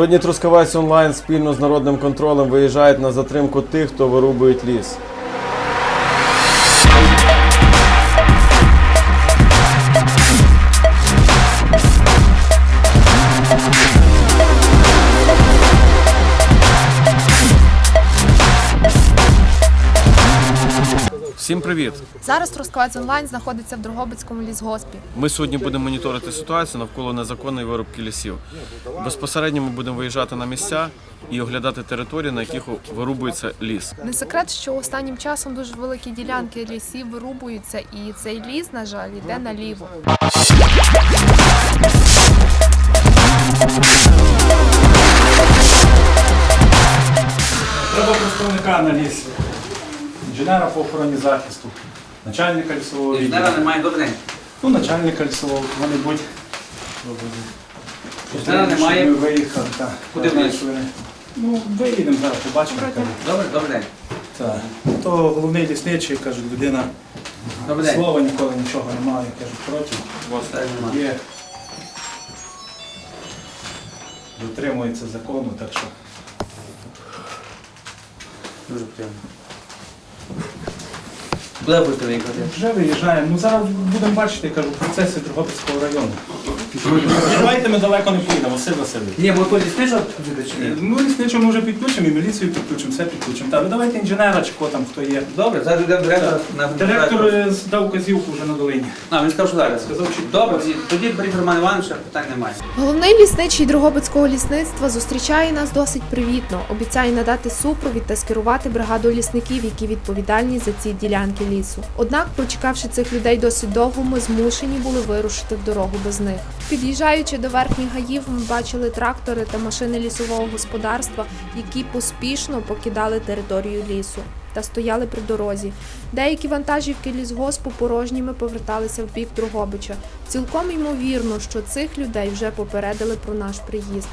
Сьогодні Трускавець онлайн спільно з народним контролем виїжджають на затримку тих, хто вирубують ліс. Всім привіт! Зараз Трускавець онлайн знаходиться в Дрогобицькому лісгоспі. Ми сьогодні будемо моніторити ситуацію навколо незаконної вирубки лісів. Безпосередньо ми будемо виїжджати на місця і оглядати території, на яких вирубується ліс. Не секрет, що останнім часом дуже великі ділянки лісів вирубуються, і цей ліс, на жаль, йде наліво. Треба представника на ліс, інженера по охороні захисту, начальника лісового відділу. Інженера немає, добрий день. Ну, начальника лісового, вони-будь. Інженера немає. Ми виїхали, так. Куди що вони- Ну, виїдемо зараз, побачимо. Добре, добрий. Так. То головний лісничий, кажуть, людина Добрий день. слова ніколи нічого немає, кажуть, проти. Є. Дотримується закону, так що. Дуже приємно. Куди будете виїхати? Вже виїжджаємо. Ну зараз будемо бачити, я кажу, процеси Дрогобицького району. Давайте ми далеко не поїдемо, Василь Васильович. Ні, ми тут лісничо включити чи ні? Ну, лісничого може підключимо, і міліцію підключимо, все підключимо. Та ви давайте інженера чи кого там хто є. Добре, зараз йдемо директор на Директор е, дав вказівку вже на долині. А, він сказав, що зараз. Сказав, що- Добре, тоді- тоді беріть Роман Івановича, питань немає. Головний лісничий Дрогобицького лісництва зустрічає нас досить привітно. Обіцяє надати супровід та скерувати бригаду лісників, які відповідальні за ці ділянки лісу. Однак, прочекавши цих людей досить довго, ми змушені були вирушити в дорогу без них. Під'їжджаючи до верхніх гаїв, ми бачили трактори та машини лісового господарства, які поспішно покидали територію лісу. Та стояли при дорозі. Деякі вантажівки лісгоспу порожніми поверталися в бік Другобича. Цілком ймовірно, що цих людей вже попередили про наш приїзд.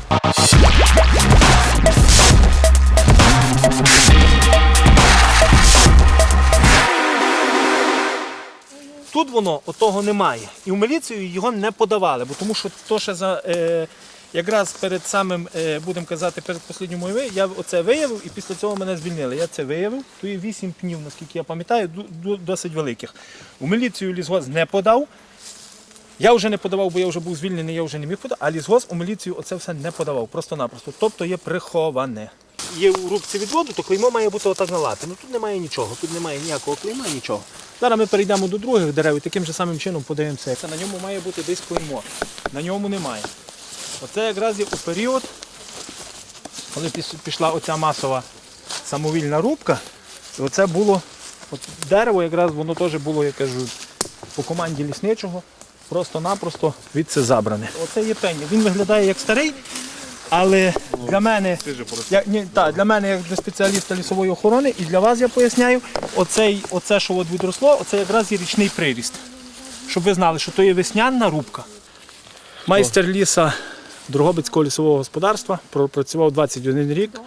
Тут воно отого немає. І в міліцію його не подавали, бо тому що то ще за е, якраз перед самим, е, будемо казати, перед послідньою моєю, я оце виявив і після цього мене звільнили. Я це виявив. То є вісім пнів, наскільки я пам'ятаю, досить великих. У міліцію лісгоз не подав. Я вже не подавав, бо я вже був звільнений, я вже не міг подати, а лісгоз у міліцію оце все не подавав, просто-напросто. Тобто є приховане. Є у рубці відводу, то клеймо має бути отак на лапі. Ну тут немає нічого, тут немає ніякого клейма, нічого. Зараз ми перейдемо до других дерев і таким же самим чином подивимося. Це на ньому має бути десь клеймо. На ньому немає. Оце якраз є у період, коли пішла оця масова самовільна рубка. І оце було от дерево, якраз воно теж було, я кажу, по команді лісничого, просто-напросто від це забране. Оце є пень. Він виглядає як старий, але для мене, як, ні, та, для мене, як для спеціаліста лісової охорони, і для вас я поясняю, оцей, оце, що от відросло, оце якраз є річний приріст. Щоб ви знали, що то є весняна рубка. Майстер ліса Дрогобицького лісового господарства пропрацював 21 рік.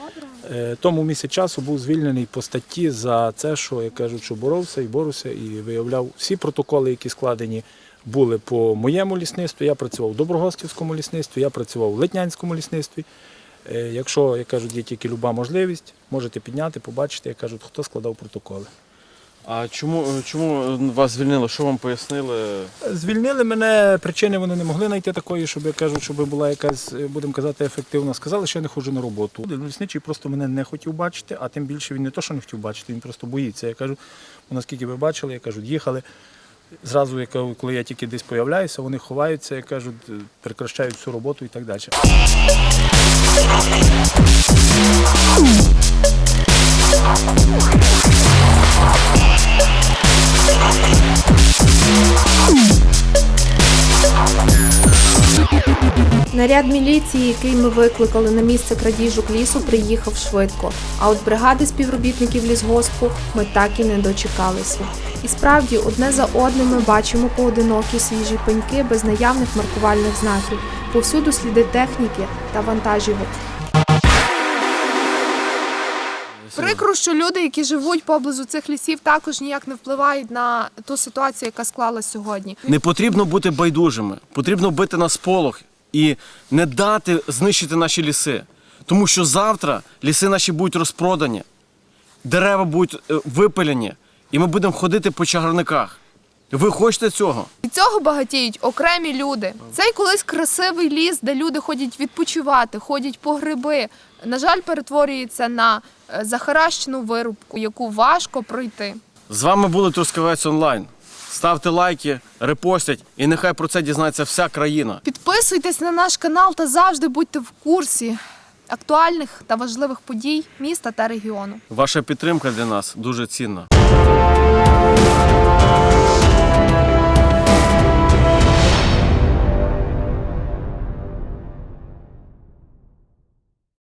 Е, Тому місяць часу був звільнений по статті за це, що я кажу, що боровся і боровся, і виявляв всі протоколи, які складені були по моєму лісництву. Я працював в Доброгостівському лісництві, я працював в Летнянському лісництві. Е, Якщо, як кажуть, є тільки люба можливість, можете підняти, побачити, як кажуть, хто складав протоколи. А чому, чому вас звільнили? Що вам пояснили? Звільнили мене, причини вони не могли знайти такої, щоб я кажу, щоб була якась, е, будемо казати, ефективна. Сказали, що я не ходжу на роботу. Лісничий просто мене не хотів бачити, а тим більше він не то, що не хотів бачити, він просто боїться. Я кажу, «Ну, наскільки ви бачили, я кажу, їхали. Зразу, коли я тільки десь появляюся, вони ховаються, як кажуть, прекращають всю роботу і так далі. Наряд міліції, який ми викликали на місце крадіжок лісу, приїхав швидко. А от бригади співробітників лісгоспу ми так і не дочекалися. І справді, одне за одним ми бачимо поодинокі свіжі пеньки без наявних маркувальних знаків. Повсюду сліди техніки та вантажівок. Прикро, що люди, які живуть поблизу цих лісів, також ніяк не впливають на ту ситуацію, яка склалась сьогодні. Не потрібно бути байдужими, потрібно бити на сполох і не дати знищити наші ліси. Тому що завтра ліси наші будуть розпродані, дерева будуть е, випилені, і ми будемо ходити по чагарниках. Ви хочете цього? Від цього багатіють окремі люди. Цей колись красивий ліс, де люди ходять відпочивати, ходять по гриби. На жаль, перетворюється на е, захаращену вирубку, яку важко пройти. З вами були Трускавець онлайн ставте лайки, репостять, і нехай про це дізнається вся країна. Підписуйтесь на наш канал та завжди будьте в курсі актуальних та важливих подій міста та регіону. Ваша підтримка для нас дуже цінна.